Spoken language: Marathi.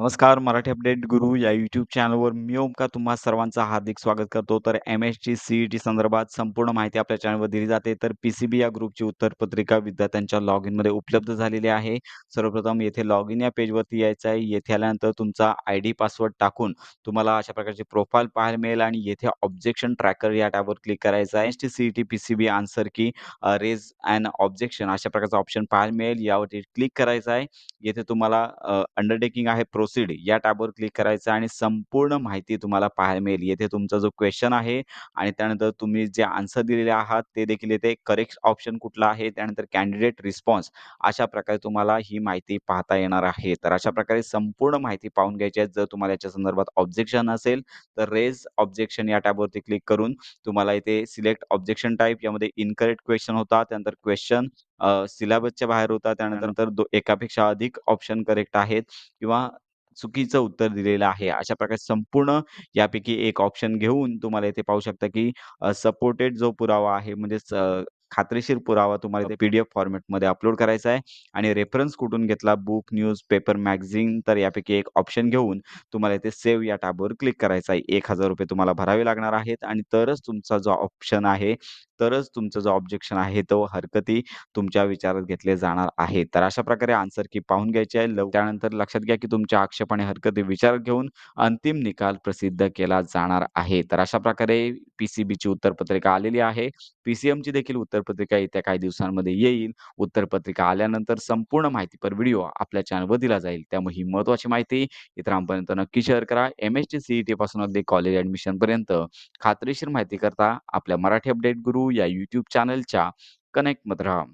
नमस्कार मराठी अपडेट गुरु या यूट्यूब चॅनलवर मी ओमका तुम्हा सर्वांचं हार्दिक स्वागत करतो. तर M S T C E T संदर्भात संपूर्ण माहिती आपल्या चॅनलवर दिली जाते. तर पी सी बी या ग्रुपची उत्तरपत्रिका विद्यार्थ्यांच्या लॉग इनमध्ये उपलब्ध झालेली आहे. सर्वप्रथम येथे लॉग इन या पेजवरती यायचं आहे. येथे आल्यानंतर तुमचा आय डी पासवर्ड टाकून तुम्हाला अशा प्रकारची प्रोफाईल पाहायला मिळेल आणि येथे ऑब्जेक्शन ट्रॅकर या टॅबवर क्लिक करायचं आहे. S T C E T P C B answer key raise and objection अशा प्रकारचा ऑप्शन पाहायला मिळेल. यावरती क्लिक करायचं आहे. येथे तुम्हाला अंडरटेकिंग आहे प्रोसीड या टॅबवर क्लिक करायचं आणि संपूर्ण माहिती तुम्हाला पाहायला मिळेल. येथे तुमचा जो क्वेश्चन आहे आणि त्यानंतर तुम्ही जे आन्सर दिलेले आहात ते देखील येथे करेक्ट ऑप्शन कुठला आहे त्यानंतर कॅन्डिडेट रिस्पॉन्स अशा प्रकारे तुम्हाला ही माहिती पाहता येणार आहे. तर अशा प्रकारे संपूर्ण माहिती पाहून घ्यायची आहे. जर तुम्हाला याच्या संदर्भात ऑब्जेक्शन असेल तर रेज ऑब्जेक्शन या टॅबवरती क्लिक करून तुम्हाला इथे सिलेक्ट ऑब्जेक्शन टाईप यामध्ये इनकरेक्ट क्वेश्चन होता त्यानंतर क्वेश्चन सिलेबसच्या बाहेर होता त्यानंतर एकापेक्षा अधिक ऑप्शन करेक्ट आहेत किंवा चुकीचं उत्तर दिलेलं आहे. अशा प्रकारे संपूर्ण यापैकी एक ऑप्शन घेऊन तुम्हाला इथे पाहू शकता, की सपोर्टेड जो पुरावा आहे म्हणजेच खात्रीशीर पुरावा तुम्हाला इथे पी-डी-एफ फॉर्मॅटमध्ये अपलोड करायचा आहे आणि रेफरन्स कुठून घेतला बुक, न्यूज, पेपर, मॅगझीन तर यापैकी एक ऑप्शन घेऊन तुम्हाला इथे सेव्ह या टॅबवर क्लिक करायचं आहे. ₹1000 तुम्हाला भरावे लागणार आहेत आणि तरच तुमचा जो ऑप्शन आहे, तरच तुमचं जो ऑब्जेक्शन आहे तो हरकती तुमच्या विचारात घेतले जाणार आहे. तर अशा प्रकारे आन्सर की पाहून घ्यायची आहे. लव त्यानंतर लक्षात घ्या, की तुमच्या आक्षेप आणि हरकती विचारात घेऊन अंतिम निकाल प्रसिद्ध केला जाणार आहे. तर अशा प्रकारे पीसीबीची उत्तरपत्रिका आलेली आहे. पीसीएमची देखील उत्तरपत्रिका येत्या काही दिवसांमध्ये येईल. उत्तरपत्रिका आल्यानंतर संपूर्ण माहितीपर व्हिडिओ आपल्या चॅनलवर दिला जाईल. त्यामुळे ही महत्त्वाची माहिती इतरांपर्यंत नक्की शेअर करा. एम-एस-टी सीईटी पासून अगदी कॉलेज ऍडमिशन पर्यंत खात्रीशीर माहिती करता आपल्या मराठी अपडेट गुरु या यूट्यूब चॅनलच्या कनेक्टमध्ये राहा.